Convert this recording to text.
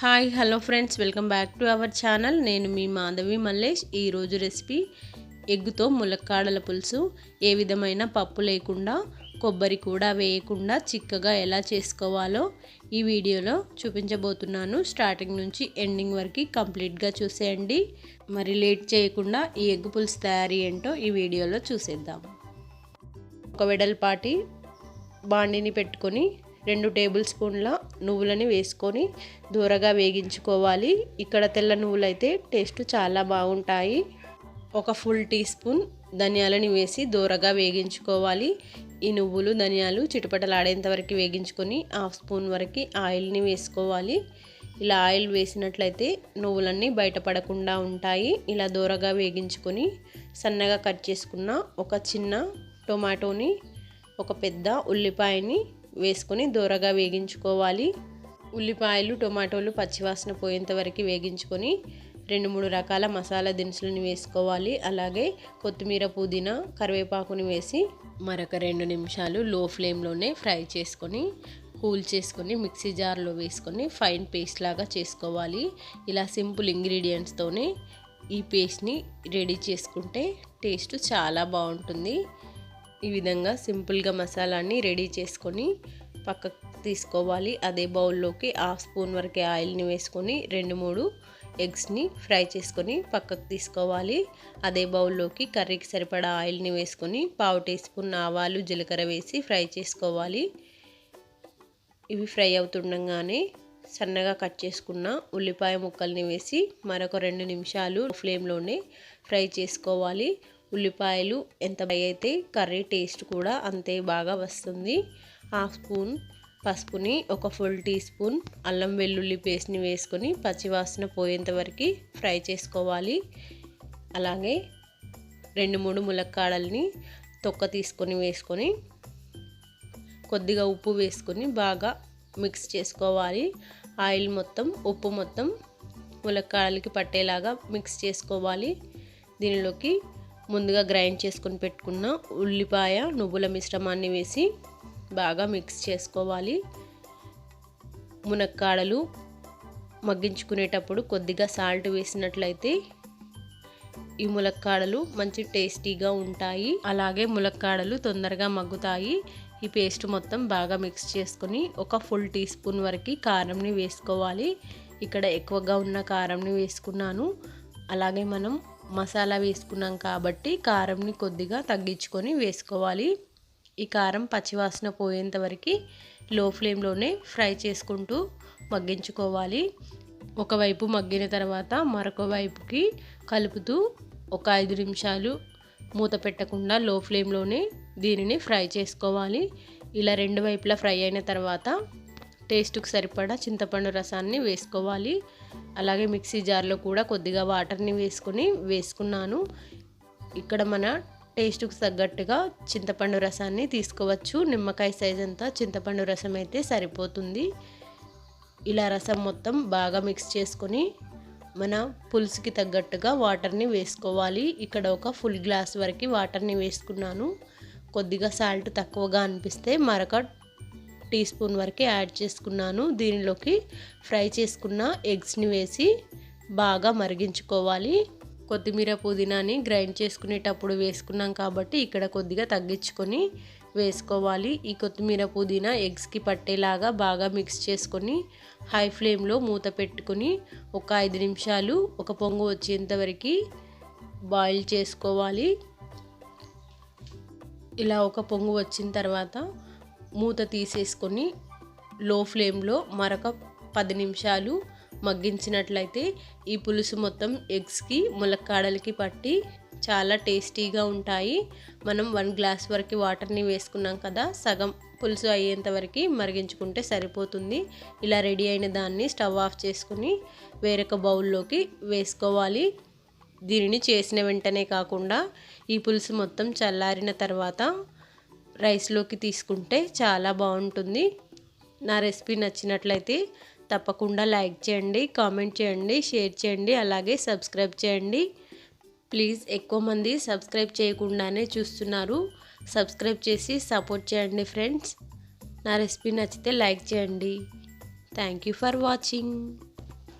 Hi hello friends welcome back to our channel. నేను మీ మాధవి మల్లేష్. ఈరోజు రెసిపీ ఎగ్గుతో ములక్కాడల పులుసు. ఏ విధమైన పప్పు లేకుండా కొబ్బరి కూడా వేయకుండా చిక్కగా ఎలా చేసుకోవాలో ఈ వీడియోలో చూపించబోతున్నాను. స్టార్టింగ్ నుంచి ఎండింగ్ వరకు కంప్లీట్గా చూసేయండి. మరి లేట్ చేయకుండా ఈ ఎగ్గు పులుసు తయారీ ఏంటో ఈ వీడియోలో చూసేద్దాం. ఒక వెడల్పాటి బాండిని పెట్టుకొని రెండు టేబుల్ స్పూన్ల నువ్వులని వేసుకొని దూరగా వేగించుకోవాలి. ఇక్కడ తెల్ల నువ్వులు అయితే టేస్ట్ చాలా బాగుంటాయి. ఒక ఫుల్ టీ స్పూన్ ధనియాలని వేసి దూరగా వేగించుకోవాలి. ఈ నువ్వులు ధనియాలు చిటపటలాడేంత వరకు వేగించుకొని హాఫ్ స్పూన్ వరకు ఆయిల్ని వేసుకోవాలి. ఇలా ఆయిల్ వేసినట్లయితే నువ్వులన్నీ బయటపడకుండా ఉంటాయి. ఇలా దూరగా వేగించుకొని సన్నగా కట్ చేసుకున్న ఒక చిన్న టొమాటోని ఒక పెద్ద ఉల్లిపాయని వేసుకొని దూరగా వేగించుకోవాలి. ఉల్లిపాయలు టొమాటోలు పచ్చివాసన పోయేంత వరకు వేగించుకొని రెండు మూడు రకాల మసాలా దినుసులను వేసుకోవాలి. అలాగే కొత్తిమీర పుదీనా కరివేపాకుని వేసి మరొక రెండు నిమిషాలు లో ఫ్లేమ్లోనే ఫ్రై చేసుకొని కూల్ చేసుకొని మిక్సీ జార్లో వేసుకొని ఫైన్ పేస్ట్ లాగా చేసుకోవాలి. ఇలా సింపుల్ ఇంగ్రీడియంట్స్తోనే ఈ పేస్ట్ని రెడీ చేసుకుంటే టేస్ట్ చాలా బాగుంటుంది. ఈ విధంగా సింపుల్గా మసాలాని రెడీ చేసుకొని పక్కకు తీసుకోవాలి. అదే బౌల్లోకి హాఫ్ స్పూన్ వరకే ఆయిల్ని వేసుకొని రెండు మూడు ఎగ్స్ని ఫ్రై చేసుకొని పక్కకు తీసుకోవాలి. అదే బౌల్లోకి కర్రీకి సరిపడా ఆయిల్ని వేసుకొని పావు టీ స్పూన్ ఆవాలు జీలకర్ర వేసి ఫ్రై చేసుకోవాలి. ఇవి ఫ్రై అవుతుండగానే సన్నగా కట్ చేసుకున్న ఉల్లిపాయ ముక్కల్ని వేసి మరొక రెండు నిమిషాలు ఫ్లేమ్లోనే ఫ్రై చేసుకోవాలి. ఉల్లిపాయలు ఎంత ఫ్రై అయితే కర్రీ టేస్ట్ కూడా అంతే బాగా వస్తుంది. హాఫ్ స్పూన్ పసుపుని ఒక ఫుల్ టీ స్పూన్ అల్లం వెల్లుల్లి పేస్ట్ని వేసుకొని పచ్చివాసన పోయేంత వరకు ఫ్రై చేసుకోవాలి. అలాగే రెండు మూడు ములక్కాడల్ని తొక్క తీసుకొని వేసుకొని కొద్దిగా ఉప్పు వేసుకొని బాగా మిక్స్ చేసుకోవాలి. ఆయిల్ మొత్తం ఉప్పు మొత్తం ములక్కాడలకి పట్టేలాగా మిక్స్ చేసుకోవాలి. దీనిలోకి ముందుగా గ్రైండ్ చేసుకొని పెట్టుకున్న ఉల్లిపాయ నువ్వుల మిశ్రమాన్ని వేసి బాగా మిక్స్ చేసుకోవాలి. మునక్కాడలు మగ్గించుకునేటప్పుడు కొద్దిగా సాల్ట్ వేసినట్లయితే ఈ ములక్కాడలు మంచి టేస్టీగా ఉంటాయి. అలాగే ములక్కాడలు తొందరగా మగ్గుతాయి. ఈ పేస్ట్ మొత్తం బాగా మిక్స్ చేసుకొని ఒక ఫుల్ టీ స్పూన్ వరకు కారంని వేసుకోవాలి. ఇక్కడ ఎక్కువగా ఉన్న కారంని వేసుకున్నాను. అలాగే మనం మసాలా వేసుకున్నాం కాబట్టి కారంని కొద్దిగా తగ్గించుకొని వేసుకోవాలి. ఈ కారం పచ్చివాసన పోయేంత వరకు లో ఫ్లేమ్లోనే ఫ్రై చేసుకుంటూ మగ్గించుకోవాలి. ఒకవైపు మగ్గిన తర్వాత మరొక వైపుకి కలుపుతూ ఒక ఐదు నిమిషాలు మూత పెట్టకుండా లో ఫ్లేమ్లోనే దీనిని ఫ్రై చేసుకోవాలి. ఇలా రెండు వైపులా ఫ్రై అయిన తర్వాత టేస్ట్కి సరిపడా చింతపండు రసాన్ని వేసుకోవాలి. అలాగే మిక్సీ జార్లో కూడా కొద్దిగా వాటర్ని వేసుకొని వేసుకున్నాను. ఇక్కడ మన టేస్ట్కు తగ్గట్టుగా చింతపండు రసాన్ని తీసుకోవచ్చు. నిమ్మకాయ సైజ్ అంతా చింతపండు రసం అయితే సరిపోతుంది. ఇలా రసం మొత్తం బాగా మిక్స్ చేసుకొని మన పులుసుకి తగ్గట్టుగా వాటర్ని వేసుకోవాలి. ఇక్కడ ఒక ఫుల్ గ్లాస్ వరకు వాటర్ని వేసుకున్నాను. కొద్దిగా సాల్ట్ తక్కువగా అనిపిస్తే మరొక టీ స్పూన్ వరకే యాడ్ చేసుకున్నాను. దీనిలోకి ఫ్రై చేసుకున్న ఎగ్స్ని వేసి బాగా మరిగించుకోవాలి. కొత్తిమీర పుదీనాని గ్రైండ్ చేసుకునేటప్పుడు వేసుకున్నాం కాబట్టి ఇక్కడ కొద్దిగా తగ్గించుకొని వేసుకోవాలి. ఈ కొత్తిమీర పుదీనా ఎగ్స్కి పట్టేలాగా బాగా మిక్స్ చేసుకొని హై ఫ్లేమ్లో మూత పెట్టుకొని ఒక ఐదు నిమిషాలు ఒక పొంగు వచ్చేంతవరకు బాయిల్ చేసుకోవాలి. ఇలా ఒక పొంగు వచ్చిన తర్వాత మూత తీసేసుకొని లో ఫ్లేమ్లో మరొక పది నిమిషాలు మగ్గించినట్లయితే ఈ పులుసు మొత్తం ఎగ్స్కి ములక్కాడలకి పట్టి చాలా టేస్టీగా ఉంటాయి. మనం వన్ గ్లాస్ వరకు వాటర్ని వేసుకున్నాం కదా సగం పులుసు అయ్యేంత వరకు మరిగించుకుంటే సరిపోతుంది. ఇలా రెడీ అయిన దాన్ని స్టవ్ ఆఫ్ చేసుకుని వేరొక బౌల్లోకి వేసుకోవాలి. దీనిని చేసిన వెంటనే కాకుండా ఈ పులుసు మొత్తం చల్లారిన తర్వాత రైస్లోకి తీసుకుంటే చాలా బాగుంటుంది. నా రెసిపీ నచ్చినట్లయితే తప్పకుండా లైక్ చేయండి కామెంట్ చేయండి షేర్ చేయండి అలాగే సబ్స్క్రైబ్ చేయండి. ప్లీజ్ ఎక్కువ మంది సబ్స్క్రైబ్ చేయకుండానే చూస్తున్నారు. సబ్స్క్రైబ్ చేసి సపోర్ట్ చేయండి ఫ్రెండ్స్. నా రెసిపీ నచ్చితే లైక్ చేయండి. Thank you for watching.